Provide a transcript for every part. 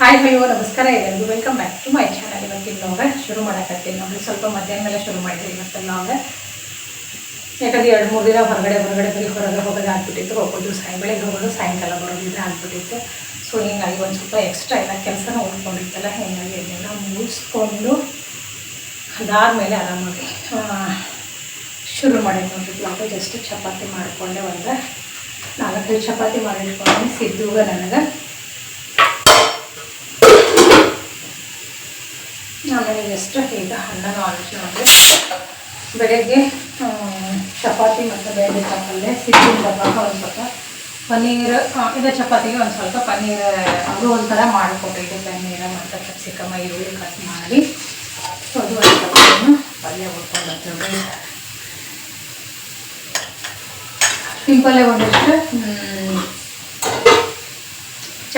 Hi hello ನಮಸ್ಕಾರ. ಎಲ್ಲರಿಗೂ welcome back to my channel ಇವತ್ತಿನ ಲಾಗ ಶುರು ಮಾಡಕತ್ತೀನಿ ನೋಡಿ ಸ್ವಲ್ಪ ಮಧ್ಯಾಹ್ನ ಮೇಲೆ ಶುರು ಮಾಡಿದ್ವಿ ಇವತ್ತಿನ ಲಾಗ ಯಾಕಂದ್ರೆ ಎರಡು, ಮೂರು ದಿನ ಹೊರಗಡೆ ಹೊರಗಡೆ ಬರೀ ಹೊರಗೆ ಹೋಗೋದು ಆಗ್ಬಿಟ್ಟಿತ್ತು. ಒಬ್ಬ ಸಾಯಿ ಬೆಳಗ್ಗೆ ಹೋಗೋದು, ಸಾಯಂಕಾಲ ಬರೋದಿದ್ರೆ ಆಗ್ಬಿಟ್ಟಿತ್ತು. ಸೊ ಹಿಂಗಾಗಿ ಒಂದು ಸ್ವಲ್ಪ ಎಕ್ಸ್ಟ್ರಾ ಎಲ್ಲ ಕೆಲಸನ ಉಳ್ಕೊಂಡಿತ್ತಲ್ಲ. ಹಿಂಗಾಗಿ ಇದನ್ನೆಲ್ಲ ಮುಗಿಸ್ಕೊಂಡು ಅದಾದಮೇಲೆ ಆರಾಮಾಗಿ ಶುರು ಮಾಡಿದ್ದು ನೋಡಿದ್ವಿ ಅಂತ ಜಸ್ಟ್ ಚಪಾತಿ ಮಾಡಿಕೊಂಡೆ ಒಂದು ನಾಲ್ಕೈದು ಚಪಾತಿ ಮಾಡಿಟ್ಕೊಂಡು ಸಿದ್ದುಗ ನನಗೆ. ಆಮೇಲೆ ಎಷ್ಟು ಈಗ ಅನ್ನ ಆಲೋಚನೆ ಮಾಡಿದೆ ಬೆಳಗ್ಗೆ ಚಪಾತಿ ಮತ್ತು ಬೇಳೆ ಪಲ್ಯ ಸಿದ್ದಿನ ಡಬ್ಬ ಒಂದು ಸ್ವಲ್ಪ ಪನ್ನೀರ್ ಇದೇ ಚಪಾತಿಗೆ ಒಂದು ಸ್ವಲ್ಪ ಪನ್ನೀರ್, ಅದು ಒಂಥರ ಮಾಡಿಕೊಟ್ಟಿದ್ದೆ ಪನ್ನೀರ, ಮತ್ತು ಕ್ಯಾಪ್ಸಿಕಮ್ಮ ಈರುಳ್ಳಿ ಕಟ್ ಮಾಡಿ ಅದು ಒಂದು ಸ್ವಲ್ಪ ಪಲ್ಯ ಉಟ್ಕೊಂಡು ಸಿಂಪಲ್ಲೇ ಒಂದಿಷ್ಟು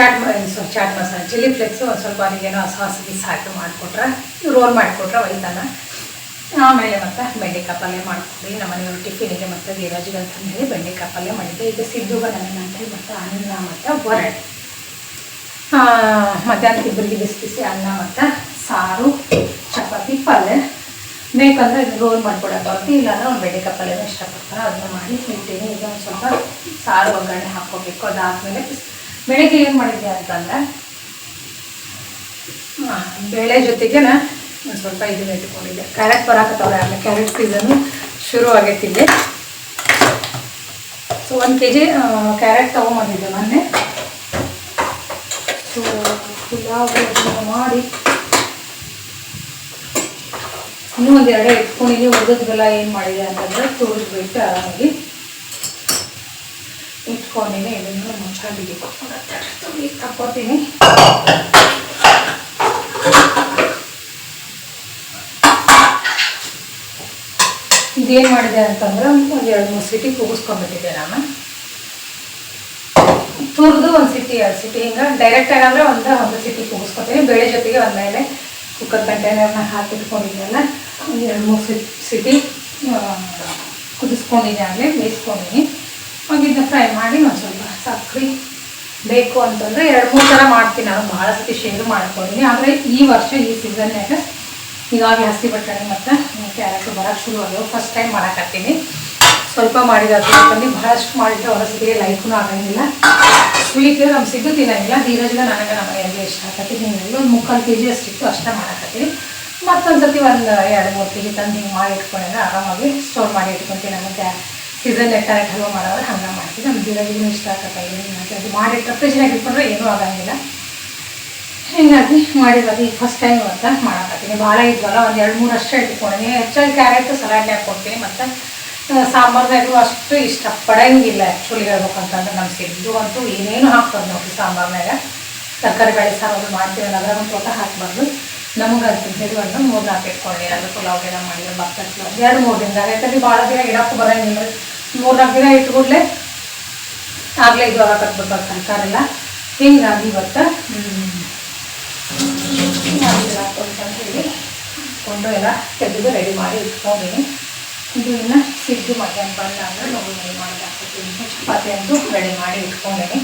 ಚಾಟ್ ಸ್ವಲ್ಪ ಚಾಟ್ ಮಸಾಲೆ ಚಿಲ್ಲಿ ಫ್ಲೆಕ್ಸ್ ಒಂದು ಸ್ವಲ್ಪ ಅದಕ್ಕೇನೋ ಸಾಸ್ ಗೀಸ್ ಹಾಕಿ ಮಾಡಿಕೊಟ್ರೆ ರೋಲ್ ಮಾಡಿಕೊಟ್ರೆ ಒಯ್ತಾನ. ಆಮೇಲೆ ಮತ್ತೆ ಬೆಂಡೆಕಾಯಿ ಪಲ್ಯ ಮಾಡ್ಕೊಡಿ ನಮ್ಮ ಮನೆಯವರು ಟಿಫಿನಿಗೆ ಮತ್ತು ಧೀರಜ್ಗೆ ಅಂತ ಹೇಳಿ ಬೆಂಡೆಕಾಯಿ ಪಲ್ಯ ಮಾಡಿದ್ದೆ. ಈಗ ಸಿದ್ದು ಬರೋಣ ಅಂತೇಳಿ ಮತ್ತು ಅನ್ನ ಮತ್ತು ಹೊರಡೆ ಮಧ್ಯಾಹ್ನಕ್ಕೆ ಇಬ್ಬರಿಗೆ ಬಿಸಿ ಬಿಸಿ ಅನ್ನ ಮತ್ತು ಸಾರು, ಚಪಾತಿ ಪಲ್ಯ ಬೇಕಂದ್ರೆ ಇದು ರೋಲ್ ಮಾಡ್ಕೊಡಕ್ಕೆ ಬರುತ್ತೆ. ಇಲ್ಲಾಂದ್ರೆ ಒಂದು ಬೆಂಡೆಕಾಯಿ ಪಲ್ಯನ ಇಷ್ಟಪಡ್ತಾರೆ ಅದನ್ನ ಮಾಡಿ ತಿಂತೀನಿ. ಈಗ ಒಂದು ಸ್ವಲ್ಪ ಸಾರು ಒಗ್ಗರಣೆ ಹಾಕ್ಕೋಬೇಕು. ಅದಾದಮೇಲೆ ಬೆಳಗ್ಗೆ ಏನು ಮಾಡಿದ್ದೆ ಅಂತಂದ್ರೆ? ಬೇಳೆ ಜೊತೆಗೆ ಒಂದು ಸ್ವಲ್ಪ ಇದನ್ನ ಇಟ್ಕೊಂಡಿದ್ದೆ. ಕ್ಯಾರೆಟ್ ಬರಾಕತ್ತವ್ರೆ ಆಮೇಲೆ ಕ್ಯಾರೆಟ್ ಸೀಸನು ಶುರು ಆಗೈತಿದ್ದೆ ಸೊ ಒಂದು ಕೆ ಜಿ ಕ್ಯಾರೆಟ್ ತೊಗೊಂಬಂದಿದ್ದೆ ಮೊನ್ನೆ. ಸೊ ಮಾಡಿ. ಇನ್ನೂ ಒಂದು ಎರಡೇ ಇಟ್ಕೊಂಡಿದ್ದೆ ಉಳಿದದ್ಗೆಲ್ಲ ಏನು ಮಾಡಿದೆ ಅಂತಂದ್ರೆ ತೋರಿಸ್ಬಿಟ್ಟು ಆರಾಮಾಗಿ ಇಟ್ಕೊಂಡಿನಿ ಇದನ್ನು ಮುಚ್ಚಾಲಿಗೆ ತಕ್ಕೋತೀನಿ. ಇದೇನು ಮಾಡಿದೆ ಅಂತಂದ್ರೆ ಒಂದು ಎರಡು ಮೂರು ಸಿಟಿ ಕೂಗಿಸ್ಕೊಂಡ್ಬಿಟ್ಟಿದ್ದೆ ನಾನು. ತುರಿದು ಒಂದು ಸಿಟಿ ಎರಡು ಸಿಟಿ ಹಿಂಗೆ ಡೈರೆಕ್ಟ್ ಆಗಾದ್ರೆ ಒಂದು ಒಂದು ಸಿಟಿ ಕೂಗಿಸ್ಕೊತೀನಿ. ಬೇಳೆ ಜೊತೆಗೆ ಒಂದು ಮೇಲೆ ಕುಕ್ಕರ್ ಕಂಟೈನರ್ನ ಹಾಕಿಟ್ಕೊಂಡಿದ್ದೆಲ್ಲ ಒಂದು ಎರಡು ಮೂರು ಸಿಟಿ ಕುದಿಸ್ಕೊಂಡಿದ್ದೆ ಆಗಲೇ ಬೇಯಿಸ್ಕೊಂಡಿನಿ. ಇದನ್ನ ಫ್ರೈ ಮಾಡಿ ಒಂದು ಸ್ವಲ್ಪ ಸಕ್ಕರೆ ಬೇಕು ಅಂತಂದರೆ ಎರಡು ಮೂರು ಥರ ಮಾಡ್ತೀನಿ ನಾನು. ಭಾಳ ಸತಿ ಶೇರ್ ಮಾಡ್ಕೊಂಡಿನಿ. ಆದರೆ ಈ ವರ್ಷ ಈ ಸೀಸನ್ನಾಗ ಹೀಗಾಗಿ ಹಸಿ ಬಟಾಣಿ ಮತ್ತು ಕ್ಯಾರೆಟು ಬರೋಕ್ಕೆ ಶುರು ಆಗ್ಯಾವ. ಫಸ್ಟ್ ಟೈಮ್ ಮಾಡಕತ್ತೀನಿ. ಸ್ವಲ್ಪ ಮಾಡಿದಾದ್ರೆ ಬಂದು ಭಾಳಷ್ಟು ಮಾಡಿದ್ರೆ ಹೊರಸಿಗೆ ಲೈಫ್ನೂ ಆಗಂಗಿಲ್ಲ. ಸ್ವೀಟ್ ನಮ್ಮ ಸಿಗು ತಿನ್ನಂಗಿಲ್ಲ. ಧೀರಜ್ಗೆ ನನಗೆ ನಮ್ಮ ಮನೆಯಲ್ಲಿ ಇಷ್ಟ ಆಗತ್ತೆ. ಹಿಂಗಾಗಿ ಒಂದು ಮುಕ್ಕಾಲು ಕೆ ಜಿ ಅಷ್ಟಿತ್ತು ಅಷ್ಟೇ ಮಾಡಕತ್ತೀನಿ ಮತ್ತೊಂದು ಸತಿ ಒಂದು ಎರಡು ಮೂರು ಕೆ ಜಿ ತಂದು ಹಿಂಗೆ ಮಾಡಿ ಇಟ್ಕೊಂಡ್ರೆ ಆರಾಮಾಗಿ ಸ್ಟೋರ್ ಮಾಡಿ ಇಟ್ಕೊತೀನಿ. ನಮಗೆ ಸೀಸನ್ ಕ್ಯಾರೆಟ್ ಹಲ್ವ ಮಾಡೋದ್ರೆ ಹಂಗೆ ಮಾಡ್ತೀನಿ ನಮ್ಮ ಧೀರಜ್ಗೂ ಇಷ್ಟ ಆಗತ್ತೆ ಅದು ಮಾಡಿ ಫ್ರಿಜ್ನಾಗ ಇಟ್ಕೊಂಡ್ರೆ ಏನೂ ಆಗಂಗಿಲ್ಲ. ಹಿಂಗಾಗಿ ಮಾಡಿರೋದು ಈಗ ಫಸ್ಟ್ ಟೈಮ್ ಅಂತ ಮಾಡಕತ್ತೀನಿ. ಭಾಳ ಇದ್ವಲ್ಲ, ಒಂದು ಎರಡು ಮೂರು ಅಷ್ಟೇ ಇಟ್ಕೊಂಡಿನಿ ಹೆಚ್ಚಾಗಿ ಕ್ಯಾರೆಟ್ ಸಲಾಡ್ನೇ ಹಾಕ್ಕೊಡ್ತೀನಿ ಮತ್ತು ಸಾಂಬಾರ್ನಾಗೂ ಅಷ್ಟು ಇಷ್ಟಪಡಂಗಿಲ್ಲ ಆ್ಯಕ್ಚುಲಿ ಹೇಳ್ಬೇಕಂತಂದ್ರೆ ನಮ್ಮ ಸಿದ್ದು ಅಂತೂ ಏನೇನು ಹಾಕ್ಬಾರ್ದು ನೋಡಿ ಸಾಂಬಾರ್ನಾಗ ತರಕಾರಿ, ಬೇಳೆ ಸಾರು ಮಾಡ್ತೀವಿ ಅದ್ರಾಗ ಒಂದು ತೋಟ ಹಾಕಬಾರ್ದು. ನಮಗೆ ಹೇಳಿ ಒಂದು ಮೂರು ನಾಲ್ಕು ಇಟ್ಕೊಂಡು. ಅದು ಗಿಡ ಮಾಡಿದ್ರೆ ಬರ್ತದೆ ಎರಡು ಮೂರು ದಿನದಾಗ ಯಾಕಂದ್ರೆ ಭಾಳ ದಿನ ಇಡಕ್ಕೂ ಬರೋಂಗಿಲ್ಲ ಮೂರು ನಾಲ್ಕು ದಿನ ಇಟ್ಬಿಡ್ಲೆ ಆಗಲೇ ಇದು ಕಟ್ಬೇಕು ತರಕಾರಿ ಎಲ್ಲ ಹಿಂಗಾಗಿ ಇವತ್ತು ಹೇಳಿ ಕೊಂಡು ಎಲ್ಲ ತೆಗೆದು ರೆಡಿ ಮಾಡಿ ಇಟ್ಕೊಂಡಿನಿ. ಇದು ಇನ್ನು ಸಿದ್ದು ಮಧ್ಯಾಹ್ನ ಬಂದಾಗ ನಾವು ರೆಡಿ ಮಾಡಿದಾಕ್ತೀನಿ ಚಪಾತಿ ಅಂತೂ ರೆಡಿ ಮಾಡಿ ಇಟ್ಕೊಂಡಿನಿ.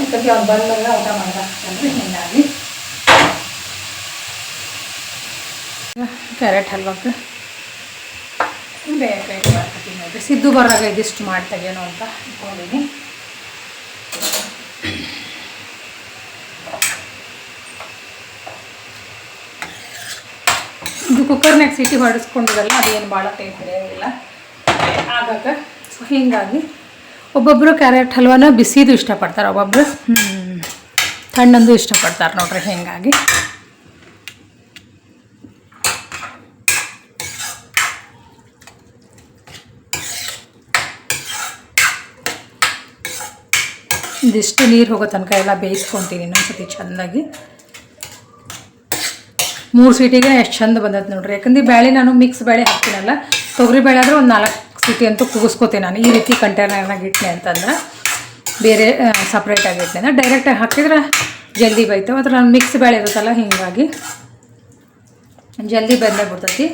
ಯಾಕಂದ್ರೆ ಅವ್ನು ಬಂದಾಗ ಊಟ ಮಾಡಿದಾಕ್ತಂದ್ರೆ ಹಿಂಗಾಗಿ ಕ್ಯಾರೆಟ್ ಹಲ್ವಕ್ಕೆ ಬೇರೆ ಸಿದ್ದು ಬರಾಗ ಇದಿಷ್ಟು ಮಾಡಿ ಅಂತ ಇಟ್ಕೊಂಡಿನಿ. ಇದು ಕುಕ್ಕರ್ನಾಗ ಸಿಟಿ ಹೊಡಿಸ್ಕೊಂಡಿರಲ್ಲ, ಅದೇನು ಭಾಳ ಟೈಮ್ ಹಿಡಿಯೋದಿಲ್ಲ ಆಗಾಗ ಸೊ ಹೀಗಾಗಿ ಒಬ್ಬೊಬ್ಬರು ಕ್ಯಾರೆಟ್ ಹಲ್ವಾನ ಬಿಸಿದು ಇಷ್ಟಪಡ್ತಾರೆ ಒಬ್ಬೊಬ್ಬರು ತಣ್ಣಂದು ಇಷ್ಟಪಡ್ತಾರೆ ನೋಡ್ರಿ ಹೀಗಾಗಿ. ಇದಿಷ್ಟು ನೀರು ಹೋಗೋ ತನಕ ಎಲ್ಲ ಬೇಯಿಸ್ಕೊತೀನಿ ಇನ್ನೊಂದ್ಸತಿ ಚೆಂದಾಗಿ. ಮೂರು ಸೀಟಿಗೆ ಎಷ್ಟು ಚಂದ ಬಂದೈತೆ ನೋಡ್ರಿ. ಯಾಕಂದ್ರೆ ಬೇಳೆ ನಾನು ಮಿಕ್ಸ್ ಬೇಳೆ ಹಾಕ್ತೀನಲ್ಲ, ತೊಗರಿ ಬೇಳೆ ಆದರೆ ಒಂದು ನಾಲ್ಕು ಸೀಟಿ ಅಂತೂ ಕೂಗಿಸ್ಕೋತೀನಿ ನಾನು. ಈ ರೀತಿ ಕಂಟೈನರ್ನಾಗ ಇಟ್ಟೆ ಅಂತಂದ್ರೆ ಬೇರೆ ಸಪ್ರೇಟಾಗಿ ಅಂದರೆ ಡೈರೆಕ್ಟಾಗಿ ಹಾಕಿದ್ರೆ ಜಲ್ದಿ ಬೈತೇವೆ. ಅದ್ರ ನಾನು ಮಿಕ್ಸ್ ಬೇಳೆ ಇರುತ್ತಲ್ಲ, ಹೀಗಾಗಿ ಜಲ್ದಿ ಬಂದೇ ಬಿಡ್ತೈತಿ.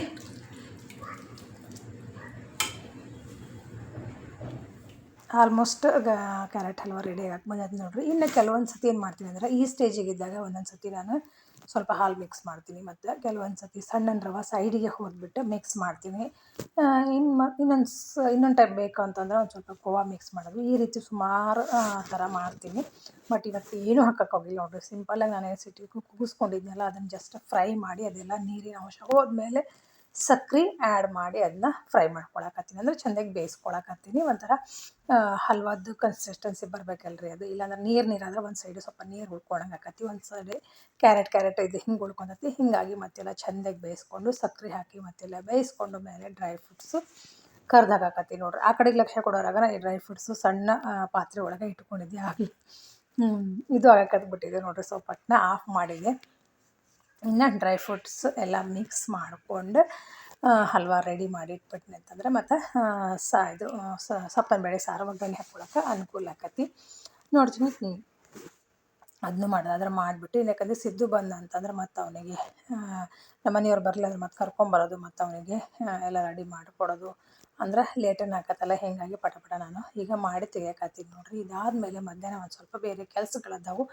ಆಲ್ಮೋಸ್ಟ್ ಕ್ಯಾರೆಟ್ ಹಲ್ವ ರೆಡಿ ಆಗಕ್ಕೆ ಬಂದದ್ದು ನೋಡ್ರಿ. ಇನ್ನು ಕೆಲವೊಂದು ಸತಿ ಏನು ಮಾಡ್ತೀನಿ ಅಂದರೆ ಈ ಸ್ಟೇಜಿಗೆ ಇದ್ದಾಗ ಒಂದೊಂದು ಸತಿ ನಾನು ಸ್ವಲ್ಪ ಹಾಲು ಮಿಕ್ಸ್ ಮಾಡ್ತೀನಿ ಮತ್ತು ಕೆಲವೊಂದು ಸತಿ ಸಣ್ಣನ ರವ ಸೈಡಿಗೆ ಹೋದ್ಬಿಟ್ಟು ಮಿಕ್ಸ್ ಮಾಡ್ತೀನಿ. ಇನ್ನು ಇನ್ನೊಂದು ಸ ಇನ್ನೊಂದು ಟೈಪ್ ಬೇಕು ಅಂತಂದ್ರೆ ಒಂದು ಸ್ವಲ್ಪ ಕೋವಾ ಮಿಕ್ಸ್ ಮಾಡೋದು. ಈ ರೀತಿ ಸುಮಾರು ಥರ ಮಾಡ್ತೀನಿ. ಬಟ್ ಇವತ್ತು ಏನೂ ಹೋಗಿಲ್ಲ ನೋಡ್ರಿ. ಸಿಂಪಲಾಗಿ ನಾನು ಸಿಟಿ ಕೂಗಿಸ್ಕೊಂಡಿದ್ದೆನಲ್ಲ ಅದನ್ನು ಜಸ್ಟ್ ಫ್ರೈ ಮಾಡಿ ಅದೆಲ್ಲ ನೀರಿನ ಅಂಶ ಹೋದ್ಮೇಲೆ ಸಕ್ರೆ ಆ್ಯಡ್ ಮಾಡಿ ಅದನ್ನ ಫ್ರೈ ಮಾಡ್ಕೊಳಕತ್ತೀನಿ. ಅಂದರೆ ಚೆಂದಾಗಿ ಬೇಯಿಸ್ಕೊಳಕತ್ತೀನಿ. ಒಂಥರ ಹಲ್ವಾದ್ದು ಕನ್ಸಿಸ್ಟೆನ್ಸಿ ಬರಬೇಕಲ್ರಿ ಅದು. ಇಲ್ಲಾಂದ್ರೆ ನೀರು ನೀರಾದ್ರೆ ಒಂದು ಸೈಡು ಸ್ವಲ್ಪ ನೀರು ಉಳ್ಕೊಳಂಗೆ ಒಂದು ಸೈಡ್ ಕ್ಯಾರೆಟ್ ಕ್ಯಾರೆಟ್ ಇದು ಹಿಂಗೆ ಉಳ್ಕೊಂಡತಿ ಹಿಂಗಾಗಿ ಮತ್ತೆಲ್ಲ ಚೆಂದಾಗಿ ಬೇಯಿಸ್ಕೊಂಡು ಸಕ್ಕರೆ ಹಾಕಿ ಮತ್ತೆಲ್ಲ ಬೇಯಿಸ್ಕೊಂಡು ಮೇಲೆ ಡ್ರೈ ಫ್ರೂಟ್ಸು ಕರ್ದಾಕತ್ತಿ ನೋಡ್ರಿ. ಆ ಕಡೆಗೆ ಲಕ್ಷ್ಯ ಕೊಡೋರಾಗ ಈ ಡ್ರೈ ಫ್ರೂಟ್ಸು ಸಣ್ಣ ಪಾತ್ರೆ ಒಳಗೆ ಇಟ್ಕೊಂಡಿದ್ದೆ ಆಗಲಿ. ಇದು ಆಗಕತ್ಬಿಟ್ಟಿದೆ ನೋಡ್ರಿ. ಸ್ವಲ್ಪ ಪಟ್ನ ಆಫ್ ಮಾಡಿದೆ. ಇನ್ನು ಡ್ರೈ ಫ್ರೂಟ್ಸ್ ಎಲ್ಲ ಮಿಕ್ಸ್ ಮಾಡಿಕೊಂಡು ಹಲ್ವಾ ರೆಡಿ ಮಾಡಿ ಇಟ್ಬಿಟ್ನಿ ಅಂತಂದ್ರೆ ಮತ್ತು ಸಾ, ಇದು ಸಪ್ಪನ ಬೇಳೆ, ಸಾರು ಒಗ್ಗರಣೆ ಹಾಕ್ಕೊಳಕ್ಕೆ ಅನುಕೂಲ ಆಕತಿ. ನೋಡ್ತೀನಿ ಅದನ್ನು ಮಾಡೋದಾದ್ರೆ ಮಾಡಿಬಿಟ್ಟು ಯಾಕಂದರೆ ಸಿದ್ದು ಬಂದ ಅಂತಂದ್ರೆ ಮತ್ತು ಅವನಿಗೆ ನಮ್ಮ ಮನೆಯವ್ರು ಬರಲಿಲ್ಲ ಮತ್ತೆ ಕರ್ಕೊಂಬರೋದು ಮತ್ತು ಅವನಿಗೆ ಎಲ್ಲ ರೆಡಿ ಮಾಡಿಕೊಡೋದು. ಅಂದ್ರೆ ಲೇಟನ್ ಆಗತ್ತಲ್ಲ, ಹೀಗಾಗಿ ಪಟ ಪಟ ನಾನು ಈಗ ಮಾಡಿ ತೆಗಿಯಕತ್ತೀನಿ ನೋಡ್ರಿ. ಇದಾದಮೇಲೆ ಮಧ್ಯಾಹ್ನ ಒಂದು ಸ್ವಲ್ಪ ಬೇರೆ ಕೆಲಸಗಳದ್ದಾವು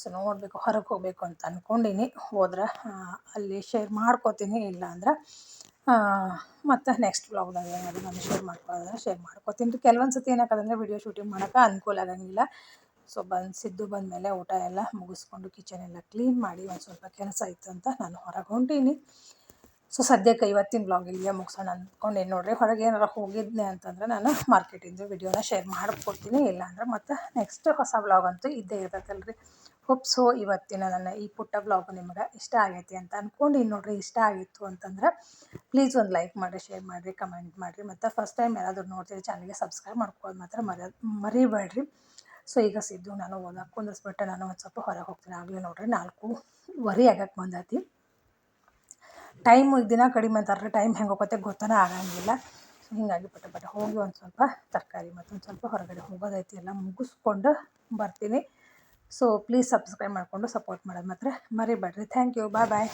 ಸೊ ನೋಡಬೇಕು, ಹೊರಗೆ ಹೋಗಬೇಕು ಅಂತ ಅಂದ್ಕೊಂಡೀನಿ ಹೋದ್ರೆ ಅಲ್ಲಿ ಶೇರ್ ಮಾಡ್ಕೋತೀನಿ, ಇಲ್ಲ ಅಂದ್ರೆ ಮತ್ತು ನೆಕ್ಸ್ಟ್ ಬ್ಲಾಗ್ದಾಗ ಏನಾದರೂ ನಾನು ಶೇರ್ ಮಾಡ್ಕೊಳ್ಳೋದ್ರೆ ಶೇರ್ ಮಾಡ್ಕೋತೀನಿ. ರೀ ಕೆಲವೊಂದು ಸತಿ ಏನಾಗತ್ತಂದ್ರೆ ವಿಡಿಯೋ ಶೂಟಿಂಗ್ ಮಾಡೋಕೆ ಅನುಕೂಲ ಆಗಂಗಿಲ್ಲ. ಸೊ ಬಂದು, ಸಿದ್ದು ಬಂದಮೇಲೆ ಊಟ ಎಲ್ಲ ಮುಗಿಸ್ಕೊಂಡು ಕಿಚನ್ ಎಲ್ಲ ಕ್ಲೀನ್ ಮಾಡಿ ಒಂದು ಸ್ವಲ್ಪ ಕೆಲಸ ಇತ್ತು ಅಂತ ನಾನು ಹೊರಗೆ ಹೊಂಟೀನಿ ಸೊ ಸದ್ಯಕ್ಕೆ ಇವತ್ತಿನ ಬ್ಲಾಗ್ ಇಲ್ಲಿಗೆ ಮುಗಿಸೋಣ ಏನು ನೋಡ್ರಿ, ಹೊರಗೆ ಏನಾರ ಹೋಗಿದ್ದೆ ಅಂತಂದ್ರೆ ನಾನು ಮಾರ್ಕೆಟಿಂದು ವಿಡಿಯೋನ ಶೇರ್ ಇಲ್ಲ ಅಂದ್ರೆ ಮತ್ತು ನೆಕ್ಸ್ಟ್ ಹೊಸ ಬ್ಲಾಗ್ ಅಂತೂ ಇದ್ದೇ ಇರ್ತೈತಲ್ರಿ. ಹೋಪ್ ಸೊ ಇವತ್ತಿನ ನನ್ನ ಈ ಪುಟ್ಟ ಬ್ಲಾಗ್ ನಿಮ್ಗೆ ಇಷ್ಟ ಆಗೈತಿ ಅಂತ ಅಂದ್ಕೊಂಡು ನೋಡ್ರಿ. ಇಷ್ಟ ಆಗಿತ್ತು ಅಂತಂದ್ರೆ ಪ್ಲೀಸ್ ಒಂದು ಲೈಕ್ ಮಾಡಿರಿ ಶೇರ್ ಮಾಡಿರಿ ಕಮೆಂಟ್ ಮಾಡಿರಿ. ಮತ್ತು ಫಸ್ಟ್ ಟೈಮ್ ಯಾರಾದರೂ ನೋಡ್ತೀರಿ ಚಾನಲ್ಗೆ ಸಬ್ಸ್ಕ್ರೈಬ್ ಮಾಡ್ಕೊಳ್ಳೋದು ಮಾತ್ರ ಮರ, ಮರಿಬೇಡ್ರಿ. ಸೊ ಈಗ ಸಿದ್ದು ನಾನು ಓದಕ್ಕೆ ಕುಂದಿಸ್ಬಿಟ್ಟು ನಾನು ಒಂದು ಸ್ವಲ್ಪ ಹೊರಗೆ ಹೋಗ್ತೀನಿ. ಆಗಲೇ ನೋಡ್ರಿ ವರಿ ಆಗಕ್ಕೆ ಬಂದೈತಿ. ಟೈಮು ದಿನ ಕಡಿಮೆ ಅಂತಾರೆ ಟೈಮ್ ಹೆಂಗೆ ಹೋಗುತ್ತೆ ಗೊತ್ತನೇ ಆಗಂಗಿಲ್ಲ. ಸೊ ಹೀಗಾಗಿ ಪಟ ಪಟ ಹೋಗಿ ಒಂದು ಸ್ವಲ್ಪ ತರಕಾರಿ ಮತ್ತೊಂದು ಸ್ವಲ್ಪ ಹೊರಗಡೆ ಹೋಗೋದೈತಿ ಎಲ್ಲ ಮುಗಿಸ್ಕೊಂಡು ಬರ್ತೀನಿ. ಸೊ ಪ್ಲೀಸ್ ಸಬ್ಸ್ಕ್ರೈಬ್ ಮಾಡಿಕೊಂಡು ಸಪೋರ್ಟ್ ಮಾಡೋದು ಮಾತ್ರ ಮರಿಬೇಡ್ರಿ. Thank you bye bye